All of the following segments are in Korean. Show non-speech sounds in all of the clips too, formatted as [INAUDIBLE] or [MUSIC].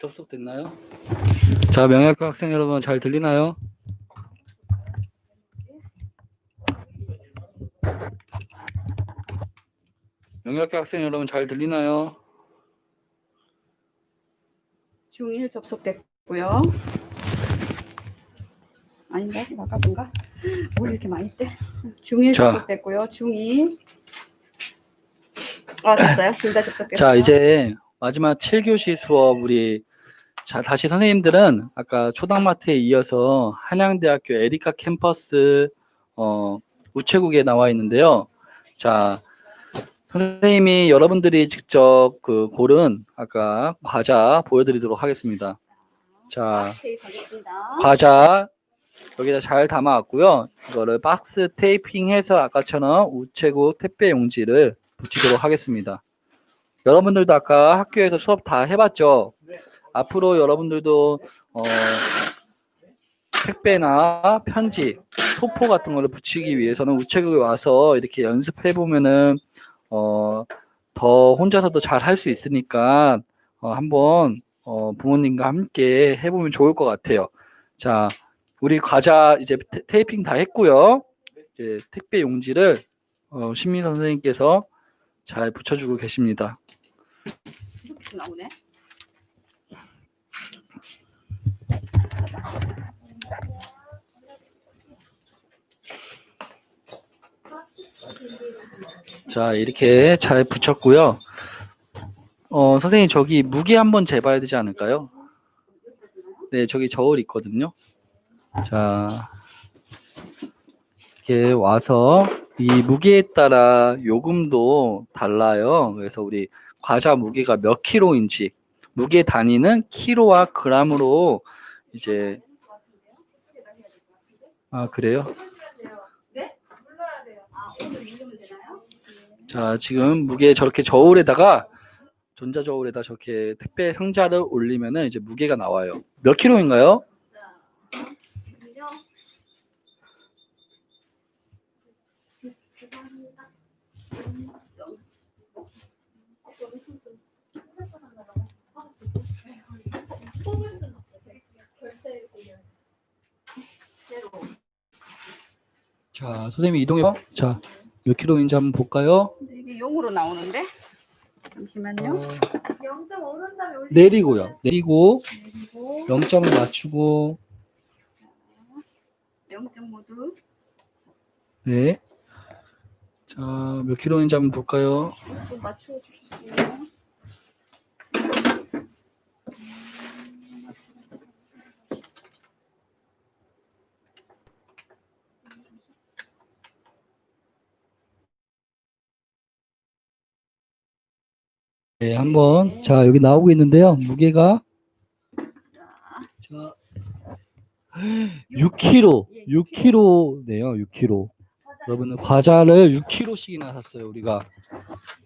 접속됐나요? 자, 명예학과 학생 여러분 잘 들리나요? 명예학과 학생 여러분 잘 들리나요? 중1 접속됐고요. 아닌가? 나가본가? 뭘 이렇게 많이 떼? 중1 자. 접속됐고요. 중2. 아, 됐어요? 둘 다 접속됐어요. 자, 이제 마지막 7교시 수업 우리 자, 다시 선생님들은 아까 초당마트에 이어서 한양대학교 에리카 캠퍼스 어, 우체국에 나와 있는데요. 자, 선생님이 여러분들이 직접 그 고른 아까 과자 보여드리도록 하겠습니다. 자. 과자 여기다 잘 담아왔고요. 이거를 박스 테이핑해서 아까처럼 우체국 택배 용지를 붙이도록 하겠습니다. 여러분들도 아까 학교에서 수업 다 해봤죠? 앞으로 여러분들도 어, 택배나 편지, 소포 같은 거를 붙이기 위해서는 우체국에 와서 이렇게 연습해 보면은 어, 더 혼자서도 잘 할 수 있으니까 어, 한번 어, 부모님과 함께 해보면 좋을 것 같아요. 자, 우리 과자 이제 테- 테이핑 다 했고요. 이제 택배 용지를 어, 신민 선생님께서 잘 붙여주고 계십니다. 이렇게 나오네. 자, 이렇게 잘 붙였고요. 어, 선생님 저기 무게 한번 재봐야 되지 않을까요? 네, 저기 저울 있거든요. 자, 이렇게 와서 이 무게에 따라 요금도 달라요. 그래서 우리 과자 무게가 몇 킬로인지 무게 단위는 킬로와 그램으로 이제 아 그래요? 아, 오늘 읽으면 되나요? 자, 지금 무게 저렇게 저울에다가 전자 저울에다 저렇게 택배 상자를 올리면은 이제 무게가 나와요. 몇 킬로인가요? 지금요. 자, 선생님이 이동해. 자, 몇 킬로인지 한번 볼까요? 이게 용으로 나오는데? 잠시만요. 어, 0.5는 다음에 올리 내리고요. 내리고 그리고 0점을 맞추고 0점 모두 네. 자, 몇 킬로인지 한번 볼까요? 좀 맞추어 주시고요. 한번 자, 여기 나오고 있는데요. 무게가 자 6kg. 6kg네요. 6kg. 여러분 과자를 6kg씩이나 샀어요 우리가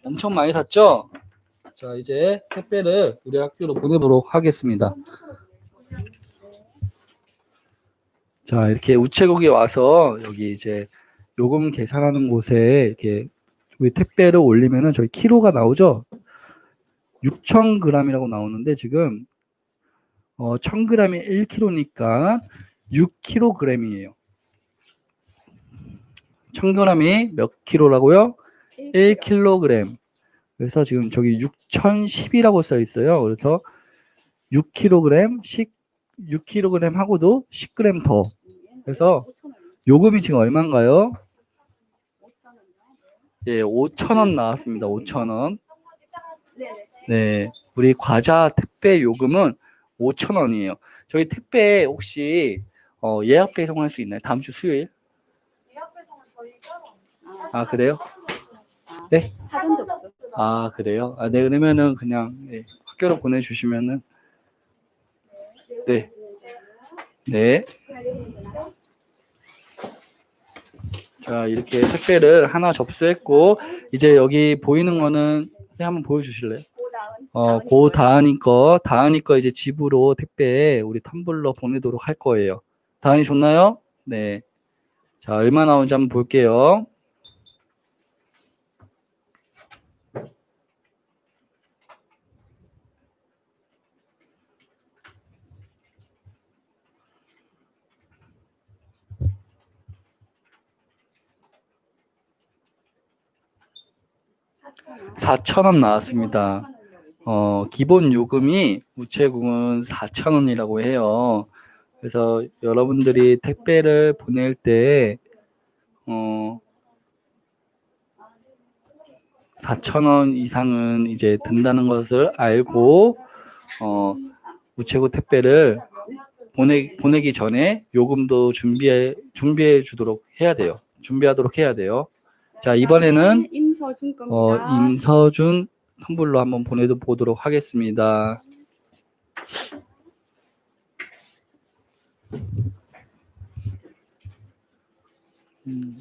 엄청 많이 샀죠 자 이제 택배를 우리 학교로 보내도록 하겠습니다 자 이렇게 우체국에 와서 여기 이제 요금 계산하는 곳에 이렇게 우리 택배를 올리면은 저희 키로가 나오죠 6,000g이라고 나오는데 지금 어 1,000g이 1kg니까 6kg이에요 1000g이 몇 킬로라고요? 1kg. 그래서 지금 저기 6010이라고 써 있어요. 그래서 6kg, 6kg 하고도 10g 더. 그래서 요금이 지금 얼마인가요? 예, 5,000원 나왔습니다. 5,000원. 네. 우리 과자 택배 요금은 5,000원이에요. 저희 택배 혹시 어, 예약 배송할 수 있나요? 다음 주 수요일? 아, 그래요? 네? 아 그래요? 아, 네 그러면은 그냥 네, 학교로 보내주시면은 네, 네. 자 이렇게 택배를 하나 접수했고 이제 여기 보이는 거는 한번 보여주실래요? 어, 고 다은이 거, 다은이 거 이제 집으로 택배 우리 텀블러 보내도록 할 거예요. 다은이 좋나요? 네. 자, 얼마 나오는지 한번 볼게요. 사천원 나왔습니다. 어, 기본 요금이 우체국은 4,000원이라고 해요. 그래서 여러분들이 택배를 보낼 때, 어, 4,000원 이상은 이제 든다는 것을 알고, 어, 우체국 택배를 보내, 보내기 전에 요금도 준비해, 준비해 주도록 해야 돼요. 준비하도록 해야 돼요. 자, 이번에는 겁니다. 어, 임서준 텀블러 한번 보내도 보도록 하겠습니다. 음,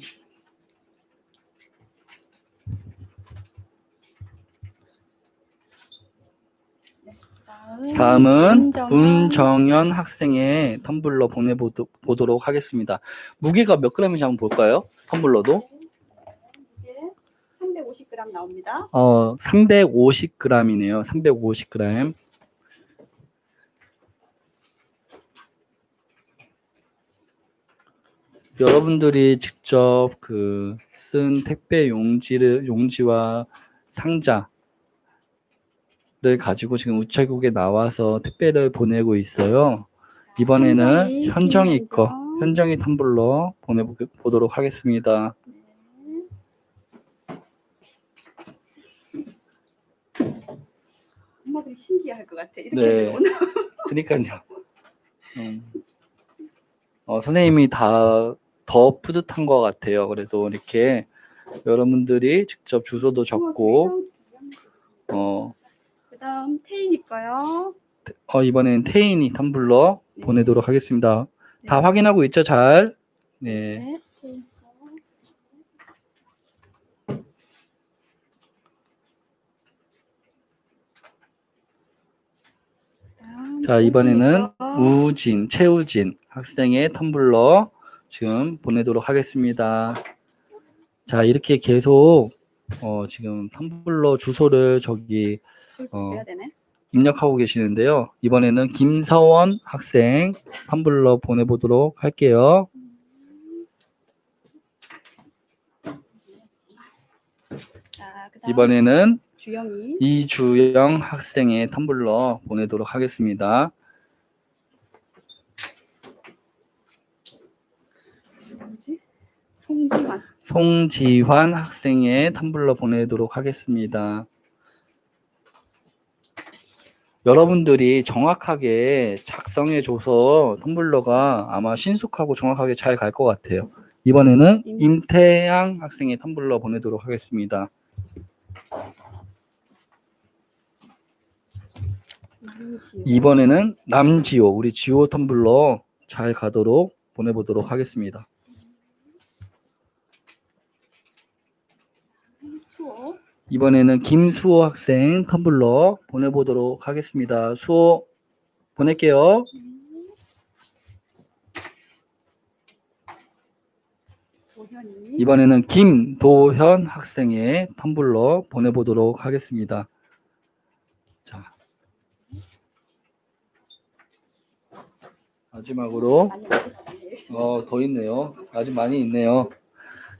다음은 문정현. 학생의 텀블러 보내보도록 하겠습니다. 무게가 몇 g인지 한번 볼까요? 텀블러도 350g 나옵니다. 어, 350g이네요. 350g. 여러분들이 직접 그 쓴 택배 용지를 용지와 상자를 가지고 지금 우체국에 나와서 택배를 보내고 있어요. 이번에는 현정이 현정이 거. 현정이 텀블러 보내보도록 하겠습니다. 엄마들이 신기할 것 같아. 이렇게 네. [LAUGHS] 그니까요. 음. 어, 선생님이 다 더 뿌듯한 것 같아요. 그래도 이렇게 여러분들이 직접 주소도 적고, 어, 그다음 테인 있고요. 어, 이번엔 태인이 텀블러 보내도록 하겠습니다. 다 확인하고 있죠, 잘? 네. 네. 테인 거. 그다음 자, 이번에는. 우진, 최우진 학생의 텀블러 지금 보내도록 하겠습니다. 자, 이렇게 계속, 어, 지금 텀블러 주소를 저기 줄 어. 입력하고 계시는데요. 이번에는 김서원 학생 텀블러 보내보도록 할게요. 이번에는 주영이. 이주영 학생의 텀블러 보내도록 하겠습니다. 뭐지? 송지환. 송지환 학생의 텀블러 보내도록 하겠습니다. 여러분들이 정확하게 작성해줘서 텀블러가 아마 신속하고 정확하게 잘 갈 것 같아요. 이번에는 임태양 학생의 텀블러 보내도록 하겠습니다. 남지호. 이번에는 남지호, 우리 지호 텀블러 잘 가도록 보내보도록 하겠습니다. 수호. 이번에는 김수호 학생 텀블러 보내보도록 하겠습니다. 수호 보낼게요. 도현이. 이번에는 김도현 학생의 텀블러 보내보도록 하겠습니다. 마지막으로. 어, 더 있네요. 아주 많이 있네요.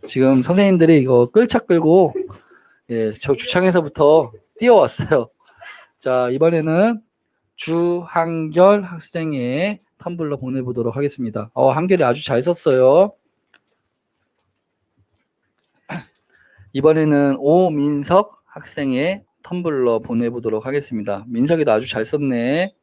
지금 선생님들이 이거 끌차 끌고 예, 저 주창에서부터 뛰어왔어요. 자, 이번에는 주한결 학생의 텀블러 보내보도록 하겠습니다. 어, 한결이 아주 잘 썼어요. 이번에는 오민석 학생의 텀블러 보내보도록 하겠습니다. 민석이도 아주 잘 썼네.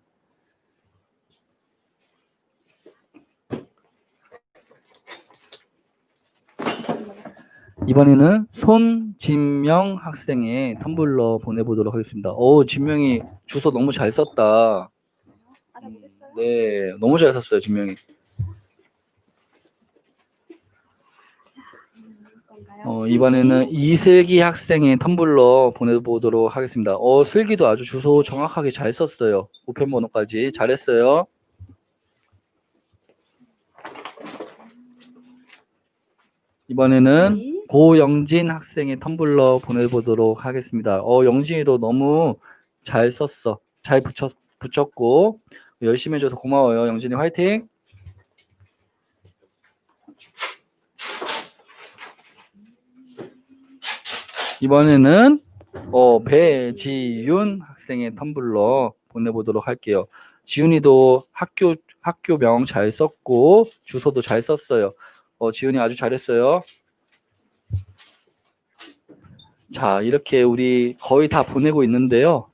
이번에는 손진명 학생의 텀블러 보내보도록 하겠습니다. 오, 진명이 주소 너무 잘 썼다. 네, 너무 잘 썼어요, 진명이. 어, 이번에는 이슬기 학생의 텀블러 보내보도록 하겠습니다. 어, 슬기도 아주 주소 정확하게 잘 썼어요. 우편번호까지 잘했어요. 이번에는 이 고영진 학생의 텀블러 보내보도록 하겠습니다. 어, 영진이도 너무 잘 썼어. 잘 붙였, 붙였고, 열심히 해줘서 고마워요. 영진이 화이팅! 이번에는 어, 배지윤 학생의 텀블러 보내보도록 할게요. 지윤이도 학교 학교명 잘 썼고 주소도 잘 썼어요. 어, 지윤이 아주 잘했어요. 자, 이렇게 우리 거의 다 보내고 있는데요.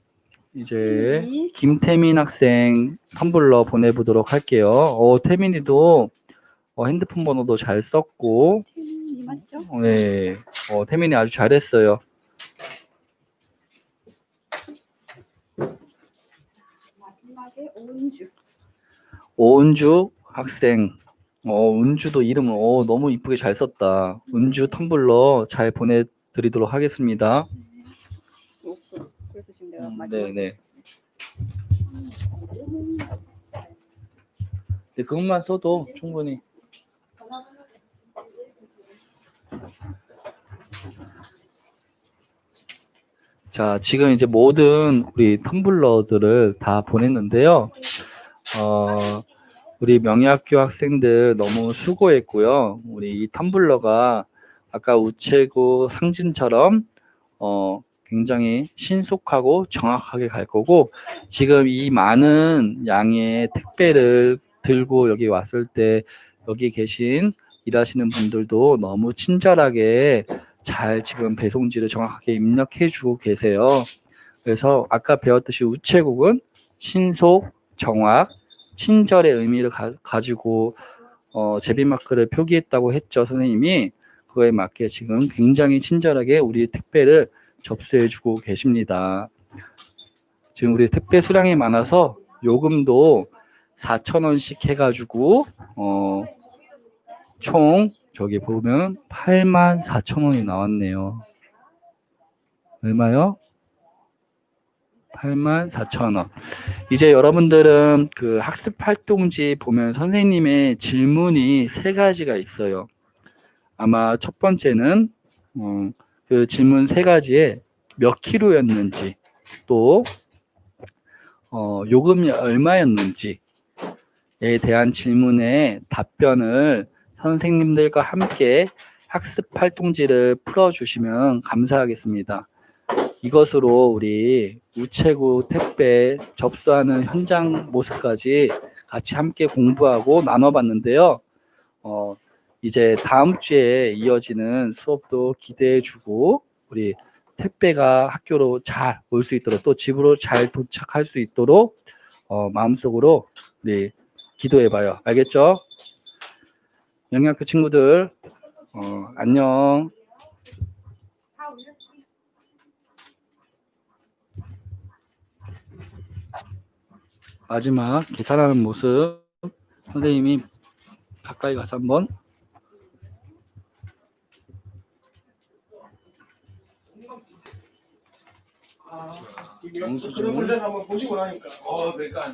이제 네. 김태민 학생 텀블러 보내보도록 할게요. 어, 태민이도 어, 핸드폰 번호도 잘 썼고, 음, 맞죠? 네, 어, 태민이 아주 잘했어요. 마지막에 오은주. 오은주 학생, 어, 은주도 이름을 어, 너무 이쁘게 잘 썼다. 은주 텀블러 잘 보내 드리도록 하겠습니다. 없어. 그래서 지금 내가 음, 마지막에 네, 네. 네, 그것만 써도 충분히. 자, 지금 이제 모든 우리 텀블러들을 다 보냈는데요. 어, 우리 명예학교 학생들 너무 수고했고요. 우리 이 텀블러가 아까 우체국 상진처럼 어, 굉장히 신속하고 정확하게 갈 거고 지금 이 많은 양의 택배를 들고 여기 왔을 때 여기 계신 일하시는 분들도 너무 친절하게 잘 지금 배송지를 정확하게 입력해 주고 계세요. 그래서 아까 배웠듯이 우체국은 신속, 정확, 친절의 의미를 가, 지고 어, 제비마크를 표기했다고 했죠, 선생님이. 그거에 맞게 지금 굉장히 친절하게 우리 택배를 접수해 주고 계십니다. 지금 우리 택배 수량이 많아서 요금도 4,000원씩 해가지고, 어, 총, 저기 보면 8만 4천 원이 나왔네요. 얼마요? 8만 4천 원. 이제 여러분들은 그 학습 활동지 보면 선생님의 질문이 세 가지가 있어요. 아마 첫 번째는, 어, 그 질문 세 가지에 몇 킬로였는지, 또, 어, 요금이 얼마였는지에 대한 질문에 답변을 선생님들과 함께 학습 활동지를 풀어주시면 감사하겠습니다. 이것으로 우리 우체국 택배 접수하는 현장 모습까지 같이 함께 공부하고 나눠봤는데요. 어, 이제 다음 주에 이어지는 수업도 기대해 주고 우리 택배가 학교로 잘 올 수 있도록 또 집으로 잘 도착할 수 있도록 어, 마음속으로 네, 기도해 봐요. 알겠죠? 영양학교 친구들 어, 안녕. 마지막 계산하는 모습 선생님이 가까이 가서 한번 영수증을- 영수증을 한번 보시고 나니까 어 그러니까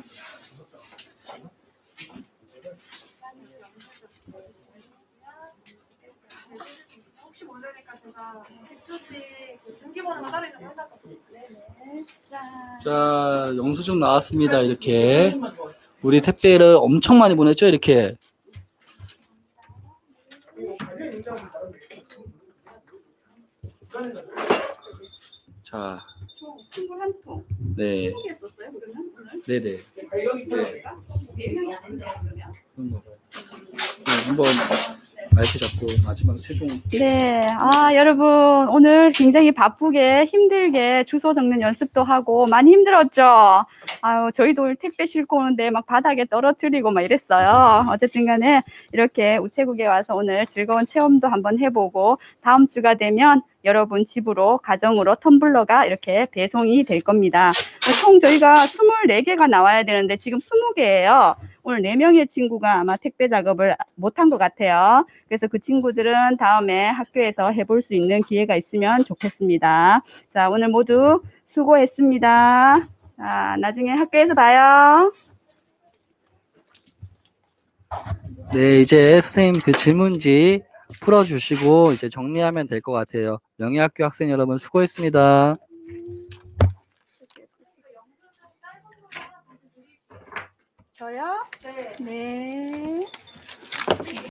혹시 모르니까 제가 백조지 그 등기번호가 따로 있는 거. 네네. 짠. 자 영수증 나왔습니다 이렇게 우리 택배를 엄청 많이 보냈죠 이렇게 자. 네, 통이었었어요, 그러면 오늘? 네네. 가격이 네. 네? 그런 거 봐요. 네, 한번 마이크 잡고 마지막 최종 네, 아 여러분 오늘 굉장히 바쁘게 힘들게 주소 적는 연습도 하고 많이 힘들었죠. 아유 저희도 택배 싣고 오는데 막 바닥에 떨어뜨리고 막 이랬어요. 어쨌든 간에 이렇게 우체국에 와서 오늘 즐거운 체험도 한번 해보고 다음 주가 되면 여러분 집으로 가정으로 텀블러가 이렇게 배송이 될 겁니다. 총 저희가 24개가 나와야 되는데 지금 20개예요. 오늘 4명의 친구가 아마 택배 작업을 못한 것 같아요. 그래서 그 친구들은 다음에 학교에서 해볼 수 있는 기회가 있으면 좋겠습니다. 자, 오늘 모두 수고했습니다. 자, 나중에 학교에서 봐요. 네, 이제 선생님 그 질문지 풀어주시고 이제 정리하면 될 것 같아요. 영예학교 학생 여러분 수고했습니다. 저요? 네. 네.